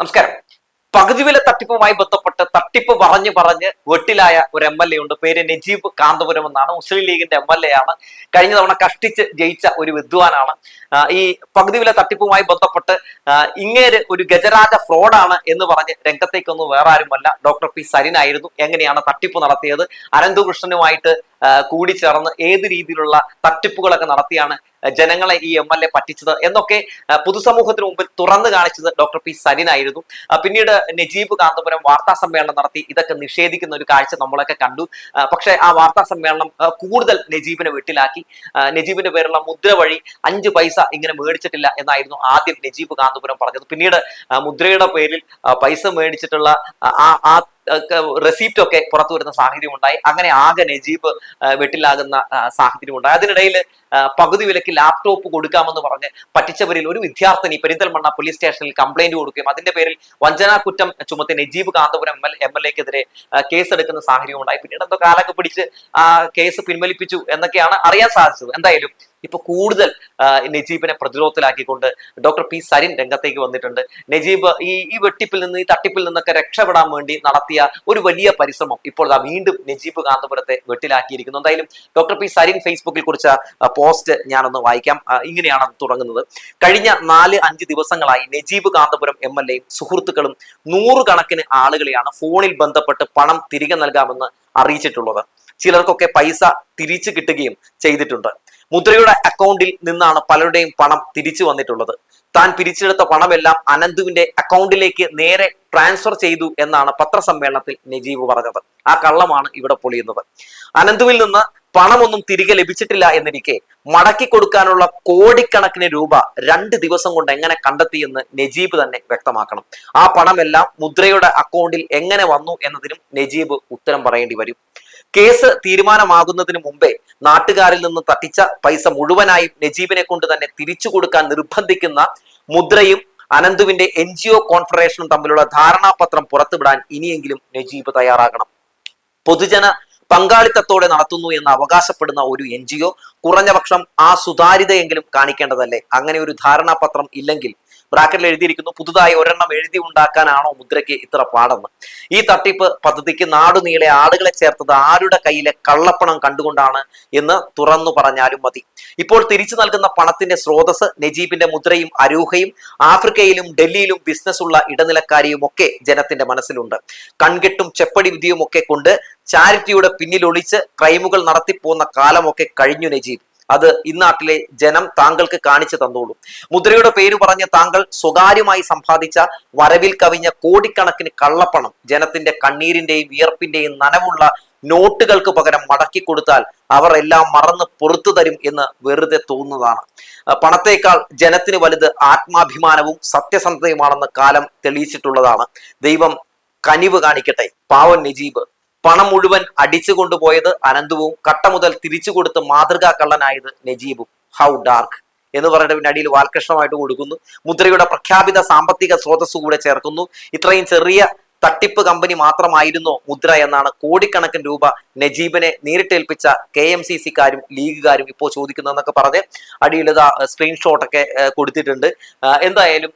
നമസ്കാരം. പകുതി വില തട്ടിപ്പുമായി ബന്ധപ്പെട്ട് തട്ടിപ്പ് പറഞ്ഞു പറഞ്ഞ് വെട്ടിലായ ഒരു എം എൽ എ ഉണ്ട്. പേര് നജീബ് കാന്തപുരം എന്നാണ്. മുസ്ലിം ലീഗിന്റെ എം എൽ എ ആണ്. കഴിഞ്ഞ തവണ കഷ്ടിച്ച് ജയിച്ച ഒരു വിദ്വാനാണ്. ഈ പകുതി വില തട്ടിപ്പുമായി ബന്ധപ്പെട്ട് ഇങ്ങേര് ഒരു ഗജരാജ ഫ്രോഡാണ് എന്ന് പറഞ്ഞ് രംഗത്തേക്കൊന്നും വേറെ ആരുമല്ല. ഡോക്ടർ പി സരിനായിരുന്നു എങ്ങനെയാണ് തട്ടിപ്പ് നടത്തിയത്? അനന്തകൃഷ്ണനുമായിട്ട് ആ, കൂടിച്ചേർന്ന് ഏത് രീതിയിലുള്ള തട്ടിപ്പുകളൊക്കെ നടത്തിയാണ് ജനങ്ങളെ ഈ എം എൽ എ പറ്റിച്ചത് എന്നൊക്കെ പൊതുസമൂഹത്തിന് മുമ്പിൽ തുറന്നു കാണിച്ചത് ഡോക്ടർ പി സരിനായിരുന്നു പിന്നീട് നജീബ് കാന്തപുരം വാർത്താ സമ്മേളനം നടത്തി. ഇതൊക്കെ നിഷേധിക്കുന്ന ഒരു കാഴ്ച നമ്മളൊക്കെ കണ്ടു. പക്ഷെ ആ വാർത്താ സമ്മേളനം കൂടുതൽ നജീബിനെ വെട്ടിലാക്കി. നജീബിന്റെ പേരുള്ള മുദ്ര വഴി അഞ്ച് പൈസ ഇങ്ങനെ മേടിച്ചിട്ടില്ല എന്നായിരുന്നു ആദ്യം നജീബ് കാന്തപുരം പറഞ്ഞത്. പിന്നീട് മുദ്രയുടെ പേരിൽ പൈസ മേടിച്ചിട്ടുള്ള ആ റെസീപ്റ്റ് ഒക്കെ പുറത്തു വരുന്ന സാഹചര്യം ഉണ്ടായി. അങ്ങനെ ആകെ നജീബ് വെട്ടിലാകുന്ന സാഹചര്യം ഉണ്ടായി. അതിനിടയിൽ പകുതി വിലക്ക് ലാപ്ടോപ്പ് കൊടുക്കാമെന്ന് പറഞ്ഞ് പറ്റിച്ചവരിൽ ഒരു വിദ്യാർത്ഥിനി പെരിന്തൽമണ്ണ പോലീസ് സ്റ്റേഷനിൽ കംപ്ലൈന്റ് കൊടുക്കുകയും അതിന്റെ പേരിൽ വഞ്ചനാ കുറ്റം ചുമത്തി നജീബ് കാന്തപുരം എം എൽ എക്കെതിരെ കേസെടുക്കുന്ന സാഹചര്യം ഉണ്ടായി പിന്നീട് എന്തോ കാലൊക്കെ പിടിച്ച് ആ കേസ് പിൻവലിപ്പിച്ചു എന്നൊക്കെയാണ് അറിയാൻ സാധിച്ചത്. എന്തായാലും ഇപ്പൊ കൂടുതൽ നജീബിനെ പ്രതിരോധത്തിലാക്കിക്കൊണ്ട് ഡോക്ടർ പി സരിൻ രംഗത്തേക്ക് വന്നിട്ടുണ്ട്. നജീബ് ഈ ഈ വെട്ടിപ്പിൽ നിന്ന് ഈ തട്ടിപ്പിൽ നിന്നൊക്കെ രക്ഷപ്പെടാൻ വേണ്ടി നടത്തിയ ഒരു വലിയ പരിശ്രമം ഇപ്പോൾ വീണ്ടും നജീബ് കാന്തപുരത്തെ വെട്ടിലാക്കിയിരിക്കുന്നു. എന്തായാലും ഡോക്ടർ പി സരിൻ ഫേസ്ബുക്കിൽ കുറിച്ച പോസ്റ്റ് ഞാനൊന്ന് വായിക്കാം. ഇങ്ങനെയാണ് അത് തുടങ്ങുന്നത്. കഴിഞ്ഞ നാല് അഞ്ച് ദിവസങ്ങളായി നജീബ് കാന്തപുരം എം എൽ എയും സുഹൃത്തുക്കളും നൂറുകണക്കിന് ആളുകളെയാണ് ഫോണിൽ ബന്ധപ്പെട്ട് പണം തിരികെ നൽകാമെന്ന് അറിയിച്ചിട്ടുള്ളത്. ചിലർക്കൊക്കെ പൈസ തിരിച്ചു കിട്ടുകയും ചെയ്തിട്ടുണ്ട്. മുദ്രയുടെ അക്കൗണ്ടിൽ നിന്നാണ് പലരുടെയും പണം തിരിച്ചു വന്നിട്ടുള്ളത്. താൻ പിരിച്ചെടുത്ത പണമെല്ലാം അനന്തുവിന്റെ അക്കൗണ്ടിലേക്ക് നേരെ ട്രാൻസ്ഫർ ചെയ്തു എന്നാണ് പത്രസമ്മേളനത്തിൽ നജീബ് പറഞ്ഞത്. ആ കള്ളമാണ് ഇവിടെ പൊളിയുന്നത്. അനന്തുവിൽ നിന്ന് പണമൊന്നും തിരികെ ലഭിച്ചിട്ടില്ല എന്നിരിക്കെ മടക്കി കൊടുക്കാനുള്ള കോടിക്കണക്കിന് രൂപ രണ്ട് ദിവസം കൊണ്ട് എങ്ങനെ കണ്ടെത്തിയെന്ന് നജീബ് തന്നെ വ്യക്തമാക്കണം. ആ പണമെല്ലാം മുദ്രയുടെ അക്കൗണ്ടിൽ എങ്ങനെ വന്നു എന്നതിനും നജീബ് ഉത്തരം പറയേണ്ടി വരും. കേസ് തീരുമാനമാകുന്നതിന് മുമ്പേ നാട്ടുകാരിൽ നിന്ന് തട്ടിച്ച പൈസ മുഴുവനായും നജീബിനെ കൊണ്ട് തന്നെ തിരിച്ചു കൊടുക്കാൻ നിർബന്ധിക്കുന്ന മുദ്രയും അനന്തുവിന്റെ എൻ ജി ഒ കോൺഫറേഷനും തമ്മിലുള്ള ധാരണാപത്രം പുറത്തുവിടാൻ ഇനിയെങ്കിലും നജീബ് തയ്യാറാകണം. പൊതുജന പങ്കാളിത്തത്തോടെ നടത്തുന്നു എന്ന് അവകാശപ്പെടുന്ന ഒരു എൻ ജി ഒ കുറഞ്ഞപക്ഷം ആ സുതാര്യതയെങ്കിലും കാണിക്കേണ്ടതല്ലേ? അങ്ങനെ ഒരു ധാരണാപത്രം ഇല്ലെങ്കിൽ ബ്രാക്കറ്റിൽ എഴുതിയിരിക്കുന്നു പുതുതായി ഒരെണ്ണം എഴുതി ഉണ്ടാക്കാനാണോ മുദ്രയ്ക്ക് ഇത്ര പാടെന്ന്? ഈ തട്ടിപ്പ് പദ്ധതിക്ക് നാടുനീളെ ആളുകളെ ചേർത്തത് ആരുടെ കയ്യിലെ കള്ളപ്പണം കണ്ടുകൊണ്ടാണ് എന്ന് തുറന്നു പറഞ്ഞാലും മതി. ഇപ്പോൾ തിരിച്ചു നൽകുന്ന പണത്തിന്റെ സ്രോതസ് നജീബിന്റെ മുദ്രയും അരൂഹയും ആഫ്രിക്കയിലും ഡൽഹിയിലും ബിസിനസ് ഉള്ള ഇടനിലക്കാരിയും ഒക്കെ ജനത്തിന്റെ മനസ്സിലുണ്ട്. കൺകെട്ടും ചെപ്പടി വിധിയും ഒക്കെ കൊണ്ട് ചാരിറ്റിയുടെ പിന്നിലൊളിച്ച് ക്രൈമുകൾ നടത്തിപ്പോന്ന കാലമൊക്കെ കഴിഞ്ഞു നജീബ്. അത് ഇന്നാട്ടിലെ ജനം താങ്കൾക്ക് കാണിച്ചു തന്നോളൂ. മുദ്രയുടെ പേര് പറഞ്ഞ താങ്കൾ സ്വകാര്യമായി സമ്പാദിച്ച വരവിൽ കവിഞ്ഞ കോടിക്കണക്കിന് കള്ളപ്പണം ജനത്തിന്റെ കണ്ണീരിന്റെയും വിയർപ്പിന്റെയും നനവുള്ള നോട്ടുകൾക്ക് പകരം മടക്കി കൊടുത്താൽ അവർ എല്ലാം മറന്ന് പുറത്തു തരും എന്ന് വെറുതെ തോന്നുന്നതാണ്. പണത്തേക്കാൾ ജനത്തിന് വലുത് ആത്മാഭിമാനവും സത്യസന്ധതയുമാണെന്ന് കാലം തെളിയിച്ചിട്ടുള്ളതാണ്. ദൈവം കനിവ് കാണിക്കട്ടെ. പാവൻ നജീബ്. പണം മുഴുവൻ അടിച്ചു കൊണ്ടുപോയത് അനന്തുവും കട്ട മുതൽ തിരിച്ചു കൊടുത്ത് മാതൃകാ കള്ളനായത് നജീബും. ഹൗ ഡാർക്ക് എന്ന് പറഞ്ഞിട്ട് പിന്നെ അടിയിൽ വാൽകൃഷ്ണമായിട്ട് കൊടുക്കുന്നു. മുദ്രയുടെ പ്രഖ്യാപിത സാമ്പത്തിക സ്രോതസ് കൂടെ ചേർക്കുന്നു. ഇത്രയും ചെറിയ തട്ടിപ്പ് കമ്പനി മാത്രമായിരുന്നു മുദ്ര എന്നാണ് കോടിക്കണക്കിന് രൂപ നജീബിനെ നേരിട്ടേൽപ്പിച്ച കെ എം സി സിക്കാരും ലീഗുകാരും ഇപ്പോൾ ചോദിക്കുന്നതെന്നൊക്കെ പറഞ്ഞ് അടിയിലത് സ്ക്രീൻഷോട്ടൊക്കെ കൊടുത്തിട്ടുണ്ട്. എന്തായാലും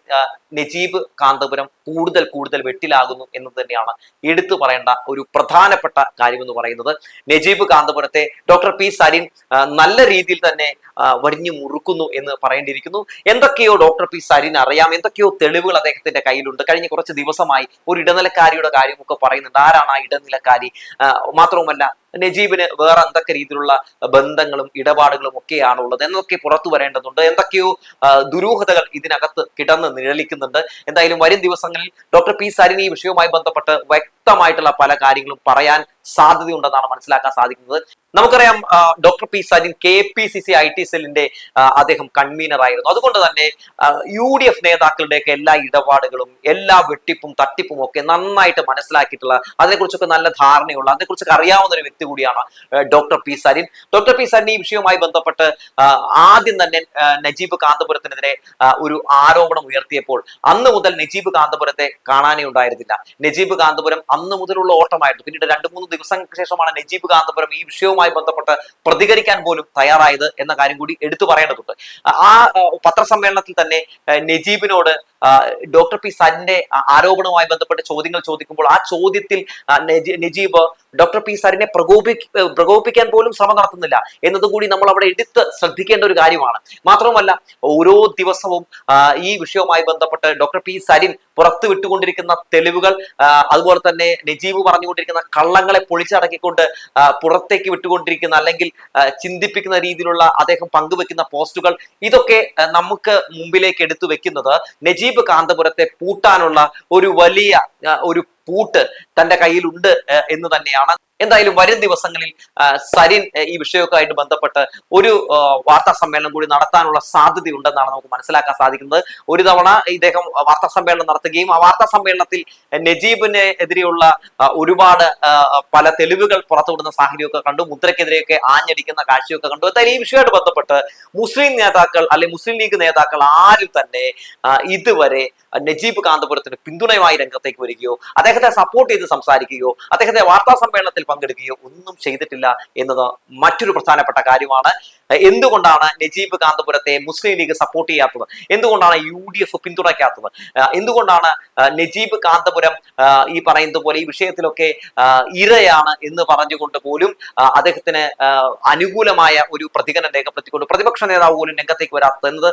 നജീബ് കാന്തപുരം കൂടുതൽ കൂടുതൽ വെട്ടിലാകുന്നു എന്ന് തന്നെയാണ് എടുത്തു പറയേണ്ട ഒരു പ്രധാനപ്പെട്ട കാര്യം എന്ന് പറയുന്നത്. നജീബ് കാന്തപുരത്തെ ഡോക്ടർ പി സരിൻ നല്ല രീതിയിൽ തന്നെ വരിഞ്ഞു മുറുക്കുന്നു എന്ന് പറയേണ്ടിയിരിക്കുന്നു. എന്തൊക്കെയോ ഡോക്ടർ പി സരിൻ അറിയാം. എന്തൊക്കെയോ തെളിവുകൾ അദ്ദേഹത്തിന്റെ കയ്യിലുണ്ട്. കഴിഞ്ഞ കുറച്ച് ദിവസമായി ഒരു ഇടനിലക്കാരിയുടെ കാര്യമൊക്കെ പറയുന്നുണ്ട്. ആരാണ് ആ ഇടനിലക്കാരി? മാത്രവുമല്ല നജീബിന് വേറെ എന്തൊക്കെ രീതിയിലുള്ള ബന്ധങ്ങളും ഇടപാടുകളും ഒക്കെയാണ് ഉള്ളത് എന്നൊക്കെ പുറത്തു വരേണ്ടതുണ്ട്. എന്തൊക്കെയോ ദുരൂഹതകൾ ഇതിനകത്ത് കിടന്ന് നിഴലിക്കുന്നുണ്ട്. എന്തായാലും വരും ദിവസങ്ങളിൽ ഡോക്ടർ പി സരിനി ഈ വിഷയവുമായി ബന്ധപ്പെട്ട് വ്യക്തമായിട്ടുള്ള പല കാര്യങ്ങളും പറയാൻ സാധ്യതയുണ്ടെന്നാണ് മനസ്സിലാക്കാൻ സാധിക്കുന്നത്. നമുക്കറിയാം doctor P Sarin K P C C I T സെല്ലിന്റെ അദ്ദേഹം കൺവീനർ ആയിരുന്നു അതുകൊണ്ട് തന്നെ യു ഡി എഫ് നേതാക്കളുടെയൊക്കെ എല്ലാ ഇടപാടുകളും എല്ലാ വെട്ടിപ്പും തട്ടിപ്പും ഒക്കെ നന്നായിട്ട് മനസ്സിലാക്കിയിട്ടുള്ള അതിനെക്കുറിച്ചൊക്കെ നല്ല ധാരണയുള്ള അതിനെക്കുറിച്ചൊക്കെ അറിയാവുന്ന ഒരു വ്യക്തി വ്യക്തി കൂടിയാണ് doctor P Sarin doctor P Sarin ഈ വിഷയവുമായി ബന്ധപ്പെട്ട് ആദ്യം തന്നെ നജീബ് കാന്തപുരത്തിനെതിരെ ഒരു ആരോപണം ഉയർത്തിയപ്പോൾ അന്ന് മുതൽ നജീബ് കാന്തപുരത്തെ കാണാനേ ഉണ്ടായിരുന്നില്ല. നജീബ് കാന്തപുരം അന്ന് മുതലുള്ള ഓട്ടമായിരുന്നു. പിന്നീട് രണ്ട് മൂന്ന് ദിവസം ശേഷമാണ് നജീബ് കാന്തപുരം ഈ വിഷയവുമായി ബന്ധപ്പെട്ട് പ്രതികരിക്കാൻ പോലും തയ്യാറായത് എന്ന കാര്യം കൂടി എടുത്തു പറയേണ്ടതുണ്ട്. ആ പത്രസമ്മേളനത്തിൽ തന്നെ നജീബിനോട് ഡോക്ടർ പി സരിന്റെ ആരോപണവുമായി ബന്ധപ്പെട്ട് ചോദ്യങ്ങൾ ചോദിക്കുമ്പോൾ ആ ചോദ്യത്തിൽ നജീബ് ഡോക്ടർ പി സരിനെ പ്രകോപി പ്രകോപിപ്പിക്കാൻ പോലും ശ്രമം നടത്തുന്നില്ല. എന്നതുകൂടി നമ്മൾ അവിടെ എടുത്ത് ശ്രദ്ധിക്കേണ്ട ഒരു കാര്യമാണ്. മാത്രവുമല്ല ഓരോ ദിവസവും ഈ വിഷയവുമായി ബന്ധപ്പെട്ട് ഡോക്ടർ പി സരിൻ പുറത്തു വിട്ടുകൊണ്ടിരിക്കുന്ന തെളിവുകൾ അതുപോലെ തന്നെ നജീബ് പറഞ്ഞുകൊണ്ടിരിക്കുന്ന കള്ളങ്ങളെ പൊളിച്ചടക്കിക്കൊണ്ട് പുറത്തേക്ക് വിട്ടുകൊണ്ടിരിക്കുന്ന അല്ലെങ്കിൽ ചിന്തിപ്പിക്കുന്ന രീതിയിലുള്ള അദ്ദേഹം പങ്കുവെക്കുന്ന പോസ്റ്റുകൾ ഇതൊക്കെ നമുക്ക് മുമ്പിലേക്ക് എടുത്തു വെക്കുന്നത് നജീബ് കാന്തപുരത്തെ പൂട്ടാനുള്ള ഒരു വലിയ ഒരു പൂട്ട് തന്റെ കയ്യിലുണ്ട് എന്ന് തന്നെയാണ് എന്തായാലും വരും ദിവസങ്ങളിൽ സരിൻ ഈ വിഷയമൊക്കെ ബന്ധപ്പെട്ട് ഒരു വാർത്താ സമ്മേളനം കൂടി നടത്താനുള്ള സാധ്യതയുണ്ടെന്നാണ് നമുക്ക് മനസ്സിലാക്കാൻ സാധിക്കുന്നത്. ഒരു തവണ ഇദ്ദേഹം വാർത്താ സമ്മേളനം നടത്തുകയും ആ വാർത്താ സമ്മേളനത്തിൽ നജീബിനെ എതിരെയുള്ള ഒരുപാട് പല തെളിവുകൾ പുറത്തുവിടുന്ന സാഹചര്യമൊക്കെ കണ്ടു. മുദ്രക്കെതിരെയൊക്കെ ആഞ്ഞടിക്കുന്ന കാഴ്ചയൊക്കെ കണ്ടു. എന്തായാലും ഈ വിഷയമായിട്ട് ബന്ധപ്പെട്ട് മുസ്ലിം നേതാക്കൾ അല്ലെങ്കിൽ മുസ്ലിം ലീഗ് നേതാക്കൾ ആരും തന്നെ ഇതുവരെ നജീബ് കാന്തപുരത്തിന് പിന്തുണയുമായി രംഗത്തേക്ക് വരികയോ അദ്ദേഹത്തെ സപ്പോർട്ട് ചെയ്ത് സംസാരിക്കുകയോ അദ്ദേഹത്തെ വാർത്താ സമ്മേളനത്തിൽ പങ്കെടുക്കുകയോ ഒന്നും ചെയ്തിട്ടില്ല എന്നത് മറ്റൊരു പ്രധാനപ്പെട്ട കാര്യമാണ്. എന്തുകൊണ്ടാണ് നജീബ് കാന്തപുരത്തെ മുസ്ലിം ലീഗ് സപ്പോർട്ട് ചെയ്യാത്തത്? എന്തുകൊണ്ടാണ് യു ഡി എഫ് പിന്തുണയ്ക്കാത്തത് എന്തുകൊണ്ടാണ് നജീബ് കാന്തപുരം ഈ പറയുന്നത് പോലെ ഈ വിഷയത്തിലൊക്കെ ഇരയാണ് എന്ന് പറഞ്ഞുകൊണ്ട് പോലും അദ്ദേഹത്തിന് അനുകൂലമായ ഒരു പ്രതികരണം രേഖപ്പെടുത്തിക്കൊണ്ട് പ്രതിപക്ഷ നേതാവ് പോലും രംഗത്തേക്ക് വരാത്തത് എന്നത്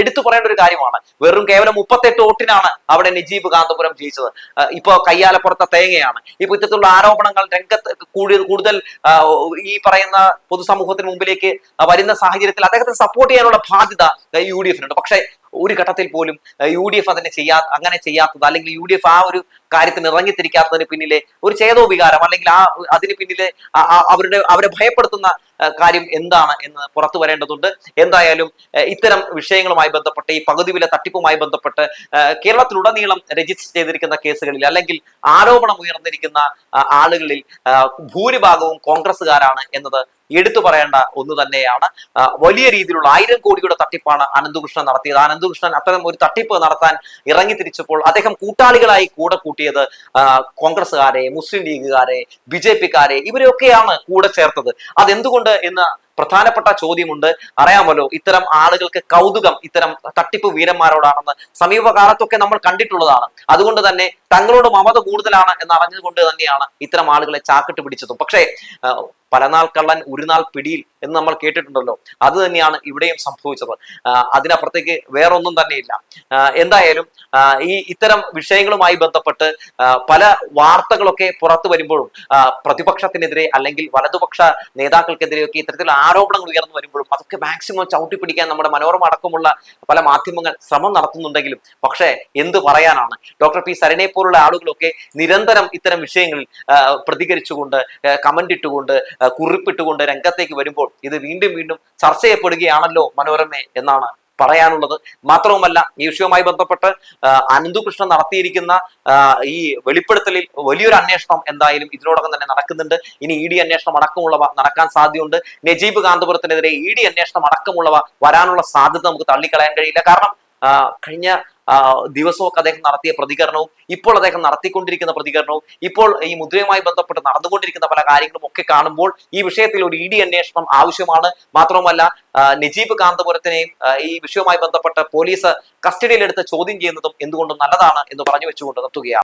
എടുത്തു പറയേണ്ട ഒരു കാര്യമാണ്. വെറും കേവലം മുപ്പത്തെട്ട് വോട്ടിനാണ് അവിടെ നജീബ് കാന്തപുരം ജയിച്ചത്. ഇപ്പോൾ ഇപ്പോ കയ്യാലപ്പുറത്തെ തേങ്ങയാണ്. ഇപ്പൊ ഇത്തരത്തിലുള്ള ആരോപണങ്ങൾ രംഗത്ത് കൂടുതൽ ഈ പറയുന്ന പൊതുസമൂഹത്തിന് മുമ്പിലേക്ക് വരുന്ന സാഹചര്യത്തിൽ അദ്ദേഹത്തെ സപ്പോർട്ട് ചെയ്യാനുള്ള ബാധ്യത യു ഡി എഫിനുണ്ട് പക്ഷേ ഒരു ഘട്ടത്തിൽ പോലും യു ഡി എഫ് അതിനെ ചെയ്യാ അങ്ങനെ ചെയ്യാത്തത് അല്ലെങ്കിൽ യു ഡി എഫ് ആ ഒരു കാര്യത്തിന് ഇറങ്ങിത്തിരിക്കാത്തതിന് പിന്നിലെ ഒരു ചേതോ വികാരം അല്ലെങ്കിൽ ആ അതിന് പിന്നിലെ അവരുടെ അവരെ ഭയപ്പെടുത്തുന്ന കാര്യം എന്താണ് എന്ന് പുറത്തു വരേണ്ടതുണ്ട്. എന്തായാലും ഇത്തരം വിഷയങ്ങളുമായി ബന്ധപ്പെട്ട് ഈ പകുതി വില തട്ടിപ്പുമായി ബന്ധപ്പെട്ട് കേരളത്തിലുടനീളം രജിസ്റ്റർ ചെയ്തിരിക്കുന്ന കേസുകളിൽ അല്ലെങ്കിൽ ആരോപണം ഉയർന്നിരിക്കുന്ന ആളുകളിൽ ഭൂരിഭാഗവും കോൺഗ്രസ്സുകാരാണ് എന്നത് എടുത്തു പറയേണ്ട ഒന്ന് തന്നെയാണ്. വലിയ രീതിയിലുള്ള ആയിരം കോടിയുടെ തട്ടിപ്പാണ് അനന്തകൃഷ്ണൻ നടത്തിയത്. അനന്തകൃഷ്ണൻ അത്തരം ഒരു തട്ടിപ്പ് നടത്താൻ ഇറങ്ങി തിരിച്ചപ്പോൾ അദ്ദേഹം കൂട്ടാളികളായി കൂടെ കൂട്ടിയത് കോൺഗ്രസ്സുകാരെ മുസ്ലിം ലീഗുകാരെ ബി ജെ പിക്കാരെ ഇവരെയൊക്കെയാണ് കൂടെ ചേർത്തത്. അതെന്തുകൊണ്ട് എന്ന് പ്രധാനപ്പെട്ട ചോദ്യമുണ്ട്. അറിയാമല്ലോ ഇത്തരം ആളുകൾക്ക് കൗതുകം ഇത്തരം തട്ടിപ്പ് വീരന്മാരോടാണെന്ന് സമീപകാലത്തൊക്കെ നമ്മൾ കണ്ടിട്ടുള്ളതാണ്. അതുകൊണ്ട് തന്നെ തങ്ങളോട് മമത കൂടുതലാണ് എന്ന് അറിഞ്ഞുകൊണ്ട് തന്നെയാണ് ഇത്തരം ആളുകളെ ചാക്കിട്ട് പിടിച്ചതും. പക്ഷേ പലനാൾ കള്ളൻ ഒരു നാൾ പിടിയിൽ എന്ന് നമ്മൾ കേട്ടിട്ടുണ്ടല്ലോ. അത് തന്നെയാണ് ഇവിടെയും സംഭവിച്ചത്. അതിനപ്പുറത്തേക്ക് വേറൊന്നും തന്നെയില്ല. എന്തായാലും ഈ ഇത്തരം വിഷയങ്ങളുമായി ബന്ധപ്പെട്ട് പല വാർത്തകളൊക്കെ പുറത്തു വരുമ്പോഴും പ്രതിപക്ഷത്തിനെതിരെ അല്ലെങ്കിൽ വലതുപക്ഷ നേതാക്കൾക്കെതിരെയൊക്കെ ഇത്തരത്തിലുള്ള ആരോപണങ്ങൾ ഉയർന്നു വരുമ്പോഴും അതൊക്കെ മാക്സിമം ചവിട്ടിപ്പിടിക്കാൻ നമ്മുടെ മനോരമ അടക്കമുള്ള പല മാധ്യമങ്ങൾ ശ്രമം നടത്തുന്നുണ്ടെങ്കിലും പക്ഷേ എന്ത് പറയാനാണ്? ഡോക്ടർ പി സരനെ പോലുള്ള ആളുകളൊക്കെ നിരന്തരം ഇത്തരം വിഷയങ്ങളിൽ പ്രതികരിച്ചുകൊണ്ട് കമന്റ് ഇട്ടുകൊണ്ട് കുറിപ്പിട്ടുകൊണ്ട് രംഗത്തേക്ക് വരുമ്പോൾ ഇത് വീണ്ടും വീണ്ടും ചർച്ച ചെയ്യപ്പെടുകയാണല്ലോ മനോരമ എന്നാണ് പറയാനുള്ളത്. മാത്രവുമല്ല ഈ വിഷയവുമായി ബന്ധപ്പെട്ട് അനന്തുകൃഷ്ണൻ നടത്തിയിരിക്കുന്ന ഈ വെളിപ്പെടുത്തലിൽ വലിയൊരു അന്വേഷണം എന്തായാലും ഇതിനോടകം തന്നെ നടക്കുന്നുണ്ട്. ഇനി ഇ ഡി അന്വേഷണം അടക്കമുള്ളവ നടക്കാൻ സാധ്യതയുണ്ട്. നജീബ് കാന്തപുരത്തിനെതിരെ ഇ ഡി അന്വേഷണം അടക്കമുള്ളവ വരാനുള്ള സാധ്യത നമുക്ക് തള്ളിക്കളയാൻ കഴിയില്ല. കാരണം കഴിഞ്ഞ ദിവസമൊക്കെ അദ്ദേഹം നടത്തിയ പ്രതികരണവും ഇപ്പോൾ അദ്ദേഹം നടത്തിക്കൊണ്ടിരിക്കുന്ന പ്രതികരണവും ഇപ്പോൾ ഈ മുദ്രയുമായി ബന്ധപ്പെട്ട് നടന്നുകൊണ്ടിരിക്കുന്ന പല കാര്യങ്ങളും ഒക്കെ കാണുമ്പോൾ ഈ വിഷയത്തിൽ ഒരു ഇ ഡി അന്വേഷണം ആവശ്യമാണ്. മാത്രവുമല്ല നജീബ് കാന്തപുരത്തിനെയും ഈ വിഷയവുമായി ബന്ധപ്പെട്ട് പോലീസ് കസ്റ്റഡിയിലെടുത്ത് ചോദ്യം ചെയ്യുന്നതും എന്തുകൊണ്ടും നല്ലതാണ് എന്ന് പറഞ്ഞു വെച്ചുകൊണ്ട് നിർത്തുകയാണ്.